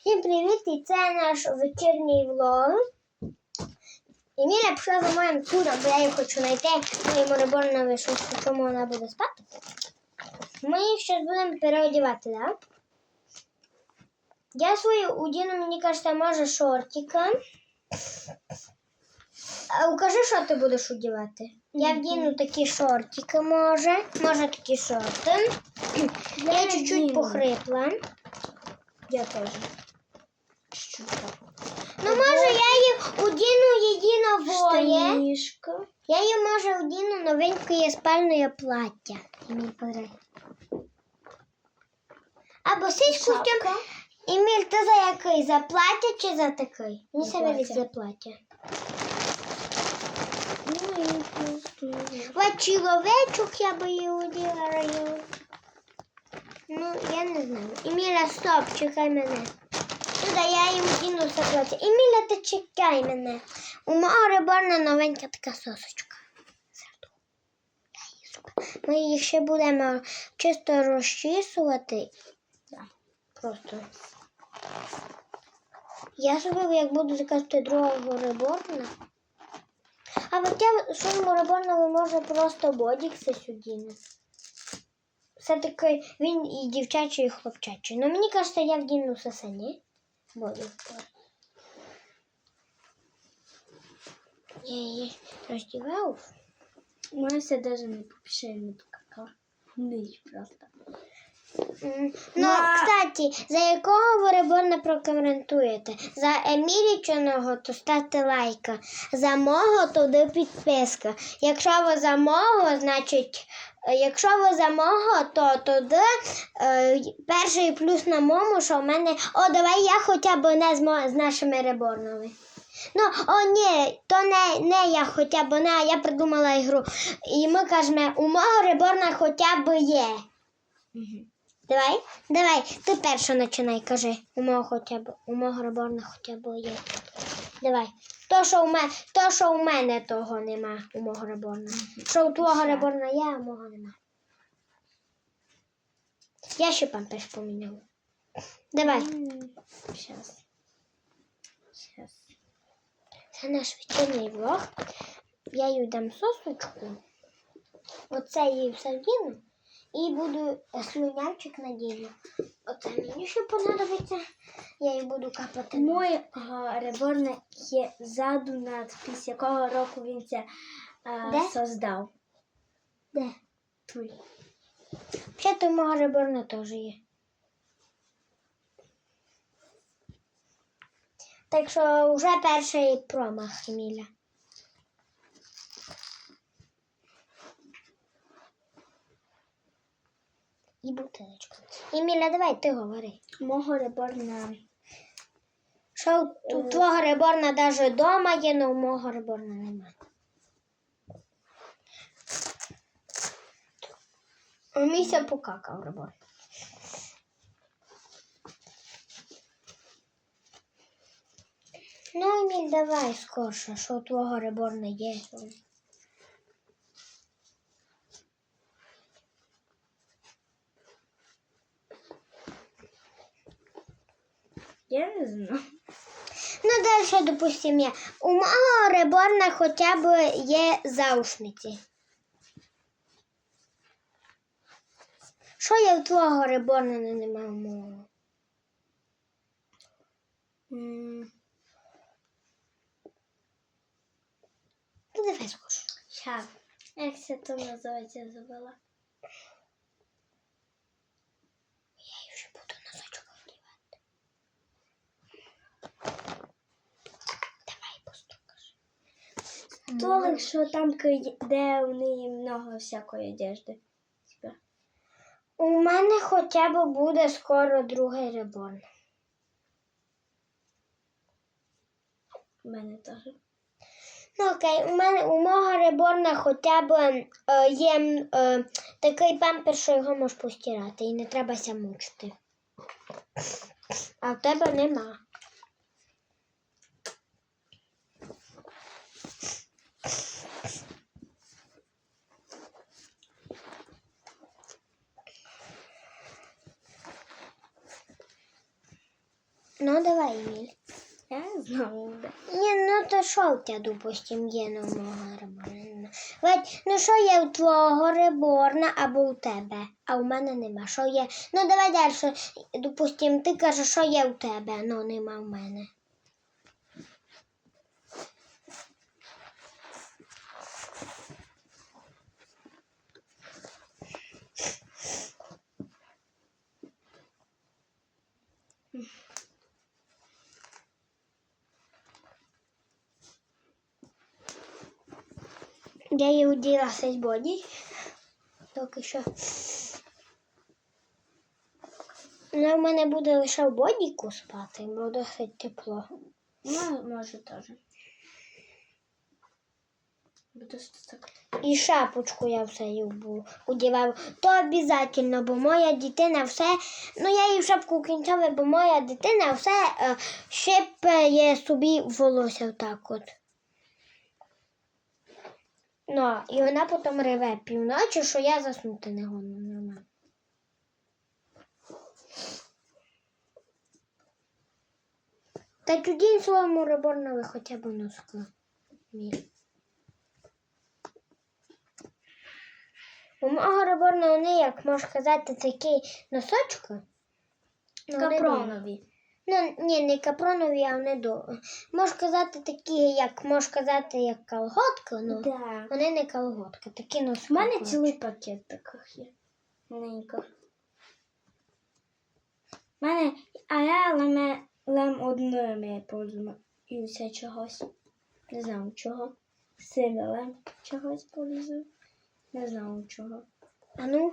Всім привіт! І це наш вечірній влог. І Міля пішла за моїм туром, бо я її хочу знайти. Моєму реборнові, що в чому вона буде спати. Ми зараз будемо переодівати, так? Я свою удіну, мені кажеться, може шортика. А укажи, що ти будеш одягати. Я вдіну такі шортики, може. Може такі шорти. Я чуть-чуть похрипла. Я теж. Ну, може, я їх одіну її новоє. Штанішка. Я їй, може, одіну новеньке спальне плаття. Еміль, подай. Або сись костюм. Шапка. Еміль, ти за який? За плаття чи за такий? Мені За саме плаття. за плаття. Ну і просто. От чоловічок я би її оділа. Ну, я не знаю. Еміля, стоп, чекай мене. Туди я їм одіну все плаття. Еміля, ти чекай мене. У мого реборна новенька така сосочка. Ми їх ще будемо чисто розчісувати. Просто. Я собі, як буду заказувати другого реборна. А от я своєму реборнові може просто бодікси сюди. Все-таки він і дівчачий, і хлопчачий. Ну мені кажеться, я вдіну все ні? Бодікси. Я її роздівав. Мася даже не попішає не покакала. Нич просто. М, Ну, На- кстати, за якого ви реборна прокоментуєте? За Емілічиного, то ставте лайка. За мого, то до підписка. Якщо ви за мого, значить, е, якщо ви за мого, то тоді е, перший плюс на мому, що в мене. О, давай я хоча б не з, з нашими реборнами. Ну, о, ні, то не, не я хоча б не, я придумала ігру. І ми кажемо, у мого реборна хоча б є. Давай, давай, ти перша починай, кажи. У мого хоча б, у мого реборна хоча б є. Давай. То, що у мене, то, що у мене того нема, у мого реборна. Що у твого реборна є, а у мого нема. Я ще памперс поміняв. Давай. Сейчас. Це наш вечірній влог. Я їй дам сосочку. Оце їй все вдіну. І буду слюнявчик надію. Оце мені ще понадобиться. Я їй буду капати. Мой реборне є ззаду надпись, якого року він це а, Де? создав. Де? Туй. Ще то мого реборна теж є. Так що вже перший промах Еміля. І бутилочка. Еміля, давай ти говори. Мого реборна. Що у, у твого реборна навіть вдома є, але у мого реборна немає. У місця покакав реборн. Ну, Еміль, давай скорше, що у твого реборна є. Я не знаю. Ну, далі, допустим, я. У мого реборна хоча б є заушниці. Що я у твого реборна не у мого? М, Ну, давай скорше. Як це то називається забула? Я її вже буду носочок одягати. Давай постукаш. Столик, що там, де у неї много всякої одежди. У мене хоча б буде скоро другий реборн. У мене теж. Ну окей, у мене у мого реборна хоча б е, є е, такий пампер, що його можеш постирати і не треба ся мучити. А в тебе нема. Ну, давай, Еміль. Я знову. Ні, ну то що в тебе, допустим, є на мого реборна? Ведь, ну що є у твого реборна або у тебе, а у мене нема. Що є? Ну давай далі. Допустим, ти кажеш, що є у тебе, ну нема в мене. Я її уділа сейсбоді. Поки що. Ну, в мене буде лише в бодіку спати, бо досить тепло. Ну, може теж. І шапочку я все удівав. То обов'язково, бо моя дитина все. Ну, я їй в шапку кінцеве, бо моя дитина все щепає собі волосся отак от. Ну, і вона потім реве півночі, що я заснути не гоню. Та тоді своєму реборнові хоча б носка. У мого реборного не, як можна казати, такі носочки. Ну, вони. Капронові. Ну, ні, не капронові, а вони до. Можна казати, такі, як можна казати, як колготки, ну Да. вони не колготки, такі носки. У мене цілий пакет таких є. Маленьких. У мене, а я леме, лем одними пользуюся чогось. Не знаю чого. Сильно лем чогось пользую. Не знаю чого. А ну.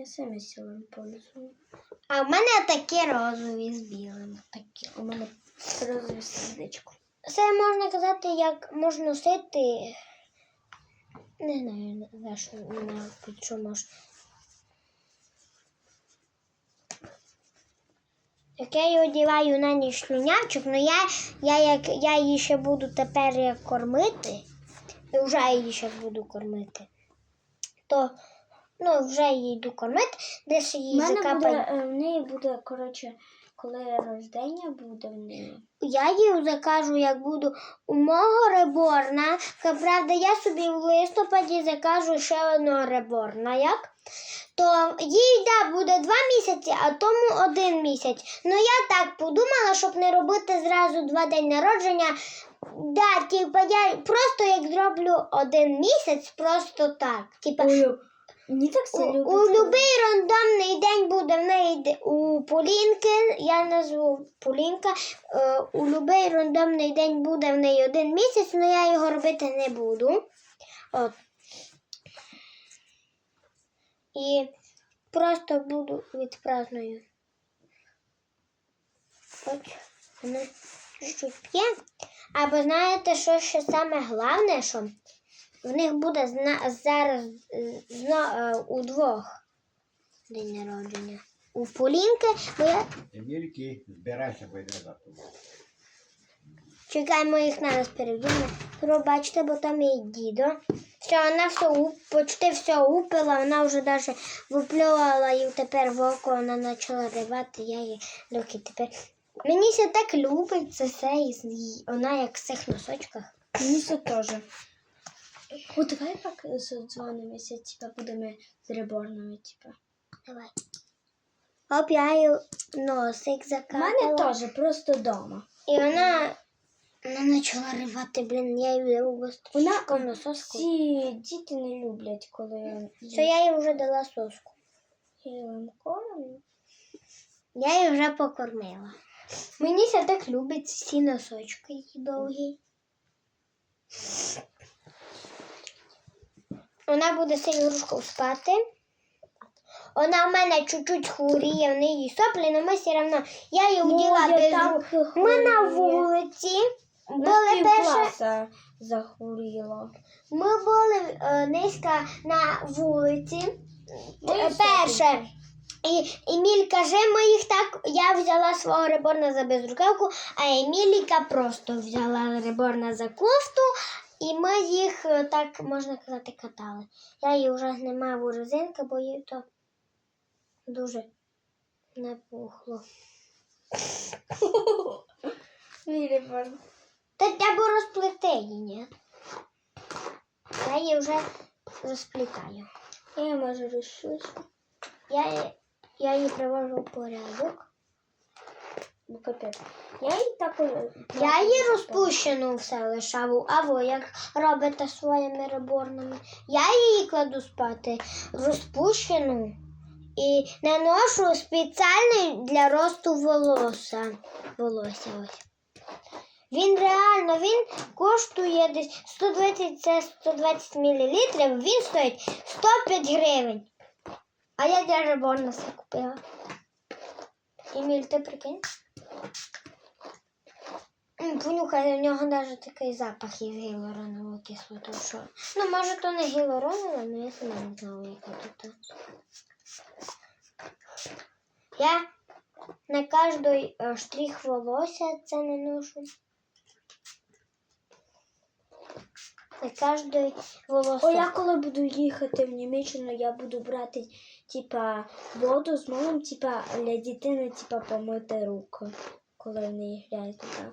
Я саме силом пользую. А в мене такі розові з білим. Такі. У мене розове сердечко. Це можна казати, як можна носити. Не знаю, за що на що можна. Як я її одіваю на ніч слюнявчик, ну я, я, як, я її ще буду тепер як кормити, і вже її ще буду кормити, то ну, вже її йду кормити, десь У її закапаю. е, в неї буде, коротше, коли рождення буде в неї. Я її закажу, як буду у мого реборна. Правда, я собі в листопаді закажу ще одного реборна. Як? То їй да, буде два місяці, а тому один місяць. Ну я так подумала, щоб не робити зразу два день народження. Да, типа я просто як зроблю один місяць, просто так. Типа, Мені так у, у будь-який рандомний день буде в неї у Полінки, я назву Полінка, е, у будь-який рандомний день буде в неї один місяць, але я його робити не буду. От. І просто буду відпраздную. От вона чуть-чуть п'є. Або знаєте, що ще саме головне, що в них буде зна- зараз е, зно- е, у двох день народження. У Полінки, бо я Емільки, збирайся, бо йде за тобою. чекаємо їх зараз перевділи. Пробачте, бо там є дідо. Все, вона все почти все упила, вона вже навіть виплювала і тепер в око вона почала ривати, я її доки тепер. Мені все так любить це все, і з- вона як в цих носочках. Мені це теж. О, давай так задзвонимося, типа будемо з реборнами, типа. Давай. Оп, я її носик У мене теж просто вдома. І вона, вона почала ривати, блін, я її Вона вона на соску. Ці діти не люблять, коли Що я їй вже дала соску. їм корм. Я її вже покормила. Мені це так любить ці носочки її довгі. Вона буде з ігрушкою спати. Вона в мене чуть-чуть хворіє, в неї соплі, але ми все одно. Я її Ну, вділа без рук. Ми на вулиці. Були перше. Ми були е, низько на вулиці. Мої Е, Перше. І Еміль каже, ми їх так. Я взяла свого реборна за безрукавку, а Еміліка просто взяла реборна за кофту, і ми їх е, так, можна казати, катали. Я її вже знімав у резинки, бо їй то дуже напухло. Та треба розплести її, ні? Я її вже розплітаю. Я можу розшусь. Я, я її привожу в порядок. Ну, капець. Я її так... Я її розпущену все лишав, а ви як робите своїми реборнами. Я її кладу спати розпущену і наношу спеціальний для росту волосся. волосся ось. Він реально він коштує десь 120, це 120 мл, він стоїть 105 гривень. А я для реборна все купила. Еміль, ти прикинь? Понюхай, у нього навіть такий запах із гілоронову кислоту. Що? Ну, може, то не гілоронова, але я сама не знала, яка тут. Я на кожний е, штрих волосся це наношу. На кожний волосся. О, я коли буду їхати в Німеччину, я буду брати, типа, воду з милом, типа, для дитини, типа, помити руки, коли в неї грязно.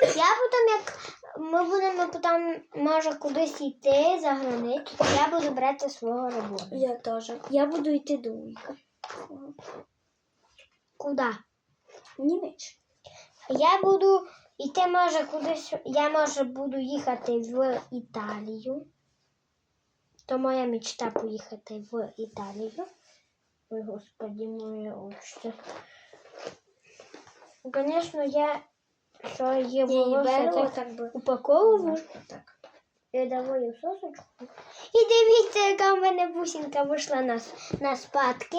Я потім, як ми будемо потім, може, кудись йти за границю, я буду брати свого роботу. Я теж. Я буду йти до Уйка. Куди? В Німеччину. Я буду йти, може, кудись. Я може буду їхати в Італію. То моя мечта поїхати в Італію. Ой, господи, моє отче. Звісно, я що є Я волосся так упаковую Так. і даваю сосочку. І дивіться, яка в мене бусинка вийшла на, на спадки.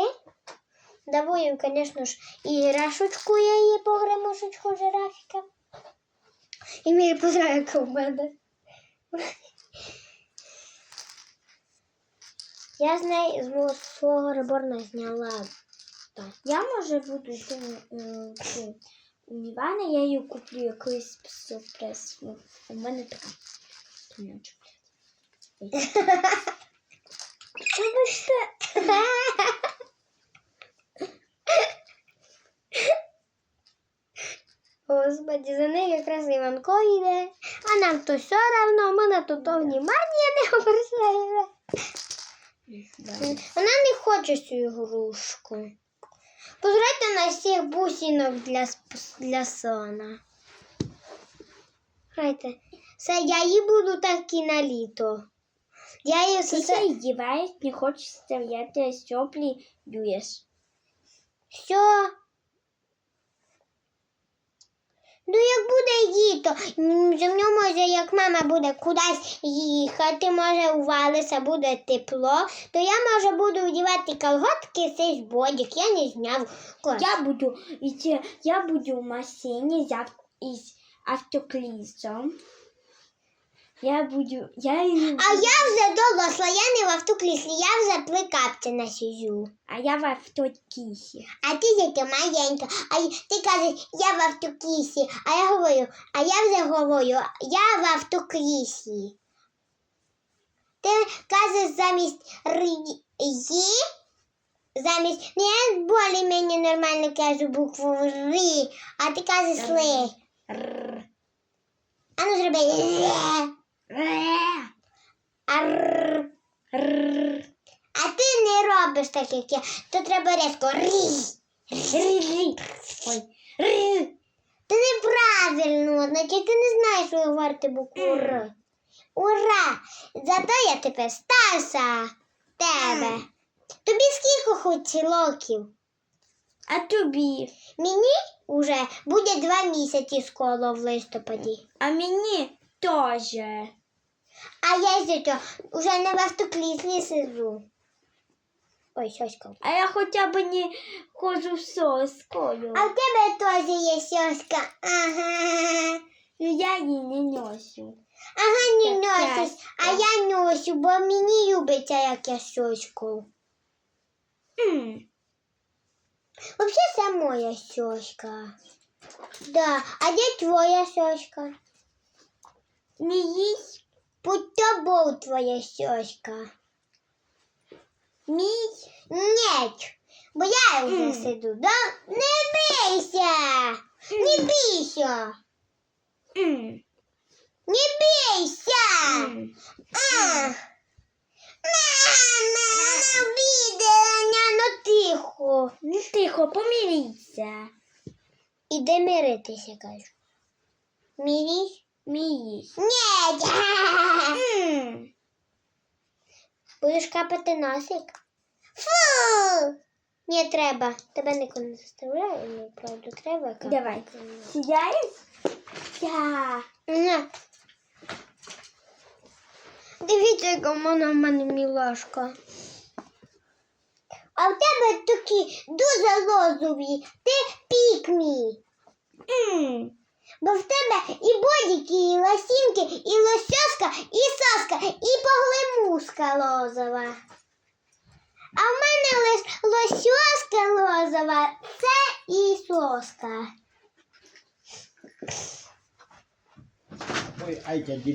Даваю, звісно ж, іграшечку я її погремушечку жирафіка. І мені позрає, яка в мене. Я з неї з мого свого реборна зняла. Я, може, буду е, в я її куплю якийсь сюрприз. Ну, У мене така. Тонячок. Вибачте. Господи, за нею якраз Іванко йде, а нам то все равно, ми на то то внимання не обращаємо. Вона не хоче цю ігрушку. Позрайте на всіх бусинок для, для сона. Грайте. Все, я її буду так і на літо. Я її Ти все. се не хочешь стоять, а стёпли дуешь. Що? Ну, як буде літо, зі може, як мама буде кудись їхати, може у Валиса буде тепло, то я може буду одягати колготки, цей бодик, я не зняв. Кос. Я буду я буду в машине за автоклізом. Я буду, я не А я вже доросла, я не в автокліслі, я вже при капціна сижу. а я в автокисе. А ти яка маленька, а ти кажеш, я в автокісі, а я говорю, а я вже говорю, я в автокрісі. Ти кажеш замість ри, «ї», замість, ну я більш-менш нормально кажу букву ри, а ти кажеш ли. А ну зроби Р. А ти не робиш так, як я, то треба резко рі. Р. Ой. Р. Ти неправильно, значить ти не знаєш виговорити букву Р. Ура! Зато я тепер старша тебе. Тобі скільки хоч років? А тобі? Мені вже буде два місяці скоро в листопаді. А мені тоже. А я зато вже не в автокліслі сижу. Ой, щось. А я хоча б не ходжу соскою. А в тебе теж є сьоска. Ага. Ну я її не носю. Ага, не Так, носиш, а я ношу, бо мені любиться, як я сьоську. М. Вообще це моя сьоська. Да, а де твоя сьоська? Не їсть Будь тобою твоя сьоська. мій. Нет, Бо я вже М. сиду. Да? Не бійся! Не бійся! М. Не бійся! М. А. Мама, не обідала, няно тихо. Ну тихо, поміріться. Іди миритися, кажу. Мірись? Мій. Ні. М. Будеш капати носик? Фу! Не треба. Тебе ніколи не заставляю, але правду треба капати. Давай. Сідаєш? Я. Ні. Дивіться, яка вона в мене мілашка. А в тебе такі дуже лозові. Ти пікмі. М. Бо в тебе і бодіки, і лосінки, і лосьоска, і соска, і поглимуска лозова. А в мене лиш лосьоска лозова, це і соска. Ой, ай, діда